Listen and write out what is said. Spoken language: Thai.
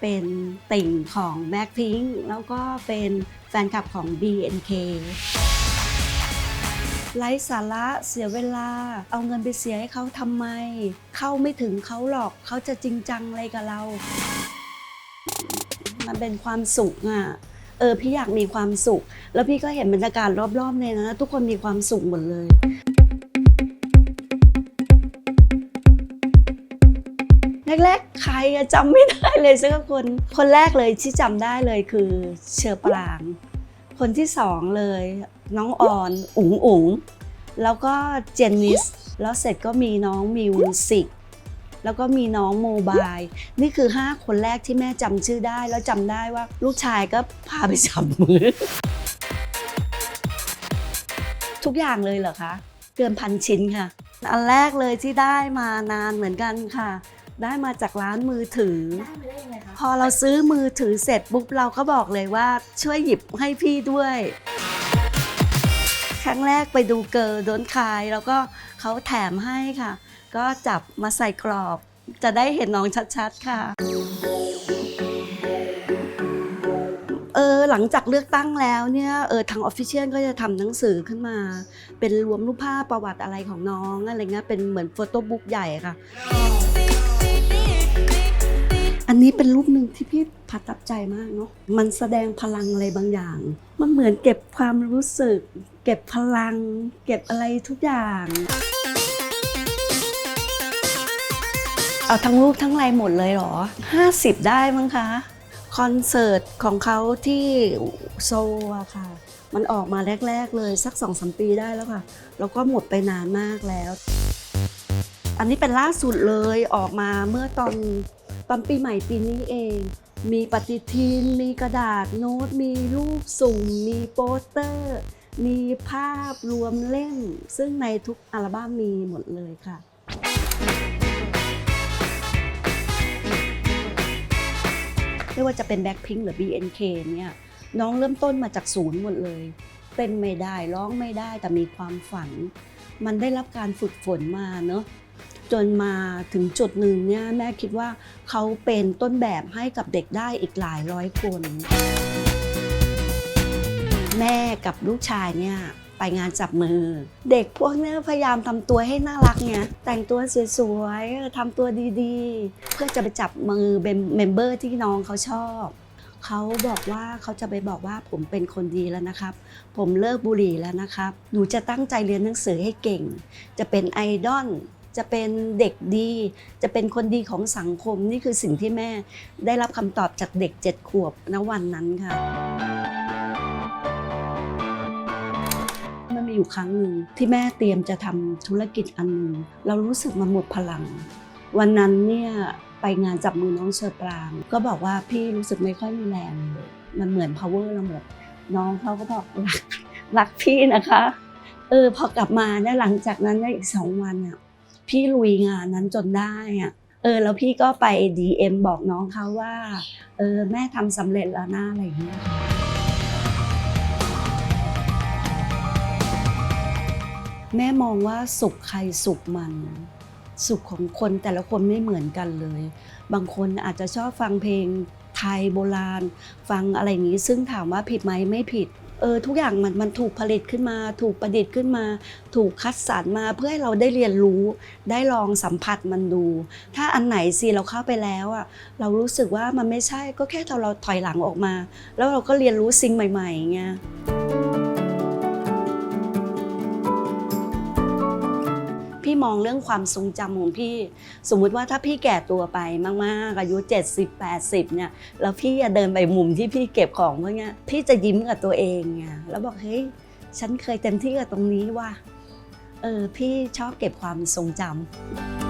เป็นติ่งของ Blackpink แล้วก็เป็นแฟนคลับของ BNK ไร้สาระเสียเวลา เอาเงินไปเสียให้เขาทำไม เข้าไม่ถึงเขาหรอกเขาจะจริงจังอะไรกับเรา มันเป็นความสุขอะเออพี่อยากมีความสุข แล้วพี่ก็เห็นบรรยากาศรอบๆเลยนะ ทุกคนมีความสุขหมดเลย แรกๆ ใครอะจำไม่ได้เลยสักคน คนแรกเลยที่จำได้เลยคือเชอปราง คนที่สองเลย น้องออนอุ๋งอุ๋งแล้วก็เจนนิส แล้วเสร็จก็มีน้องมิวสิกแล้วก็มีน้องโมบาย นี่คือ 5 คนแรกที่แม่จำชื่อได้ แล้วจำได้ว่าลูกชายก็พาไปจับมือ ทุกอย่างเลยเหรอคะ เกินพันชิ้นค่ะ อันแรกเลยที่ได้มานานเหมือนกันค่ะ ได้มาจากร้านมือถือ ได้มาได้ยังไงคะพอเราซื้อมือถือเสร็จปุ๊บเราก็บอกเลยว่าช่วยหยิบให้พี่ด้วย ครั้งแรกไปดูเกิร์ลโดนคาย แล้วก็เขาแถมให้ค่ะ ก็จับมาใส่กรอบ จะได้เห็นน้องชัดๆค่ะ เออหลังจากเลือกตั้งแล้วเนี่ยเออทางออฟฟิเชียลก็จะทำหนังสือขึ้นมา เป็นรวมรูปภาพประวัติอะไรของน้องอะไรเงี้ยเป็นเหมือนโฟโต้บุ๊กใหญ่ค่ะ อันนี้เป็นรูปหนึ่งที่พี่ประทับใจมากเนาะ มันแสดงพลังอะไรบางอย่าง มันเหมือนเก็บความรู้สึก เก็บพลัง เก็บอะไรทุกอย่างเอาทั้งรูปทั้งลายหมดเลยเหรอ 50 ได้มั้งคะ คอนเสิร์ตของเขาที่โซอะค่ะ มันออกมาแรก ๆ เลยสักสองสมปีได้แล้วค่ะ แล้วก็หมดไปนานมากแล้ว อันนี้เป็นล่าสุดเลยออกมาเมื่อตอน ตอนปีใหม่ปีนี้เอง มีปฏิทิน มีกระดาษโน้ต มีรูปสุ่ม มีโปสเตอร์ มีภาพรวมเล่ม ซึ่งในทุกอัลบั้มมีหมดเลยค่ะไม่ว่าจะเป็น Blackpink หรือ BNK เนี่ยน้องเริ่มต้นมาจากศูนย์หมดเลย เต้นไม่ได้ร้องไม่ได้แต่มีความฝัน มันได้รับการฝึกฝนมาเนอะ จนมาถึงจุดหนึ่งเนี่ยแม่คิดว่าเขาเป็นต้นแบบให้กับเด็กได้อีกหลายร้อยคน แม่กับลูกชายเนี่ยไปงานจับมือ เด็กพวกเนี้ยพยายามทำตัวให้น่ารักไงแต่งตัวสวยๆทำตัวดีๆ เพื่อจะไปจับมือเป็นเมมเบอร์ที่น้องเขาชอบเขาบอกว่าเขาจะไปบอกว่าผมเป็นคนดีแล้วนะครับ ผมเลิกบุหรี่แล้วนะครับ หนูจะตั้งใจเรียนหนังสือให้เก่ง จะเป็นไอดอล จะเป็นเด็กดี จะเป็นคนดีของสังคมนี่คือสิ่งที่แม่ได้รับคำตอบจากเด็กเจ็ดขวบณวันนั้นค่ะ มันมีอยู่ครั้งหนึ่งที่แม่เตรียมจะทำธุรกิจอันหนึ่งเรารู้สึกมันหมดพลัง วันนั้นเนี่ยไปงานจับมือน้องเชอปราง ก็บอกว่าพี่รู้สึกไม่ค่อยมีแรงเลยมันเหมือน power เราหมดน้องเขาก็บอกรักรักพี่นะคะ เออพอกลับมาเนี่ยหลังจากนั้นเนี่ยอีกสองวันอะ พี่ลุยงานนั้นจนได้อะเออแล้วพี่ก็ไป DM บอกน้องเขาว่าเออแม่ทำสำเร็จแล้วนะอะไรอย่างเงี้ยแม่มองว่าสุขใครสุขมัน สุขของคนแต่ละคนไม่เหมือนกันเลย บางคนอาจจะชอบฟังเพลงไทยโบราณ ฟังอะไรอย่างนี้ ซึ่งถามว่าผิดไหมไม่ผิด เออทุกอย่างมันมันถูกผลิตขึ้นมา ถูกประดิษฐ์ขึ้นมา ถูกคัดสรรมาเพื่อให้เราได้เรียนรู้ ได้ลองสัมผัสมันดู ถ้าอันไหนสิเราเข้าไปแล้วอะเรารู้สึกว่ามันไม่ใช่ก็แค่เราเราถอยหลังออกมา แล้วเราก็เรียนรู้สิ่งใหม่ๆไง พี่มองเรื่องความทรงจำของพี่ สมมุติว่าถ้าพี่แก่ตัวไปมากๆอายุ 70 80เนี่ยแล้วพี่จะเดินไปมุมที่พี่เก็บของพวกเนี้ยพี่จะยิ้มกับตัวเองไงแล้วบอกเฮ้ยฉันเคยเต็มที่กับตรงนี้ว่ะเออพี่ชอบเก็บความทรงจำ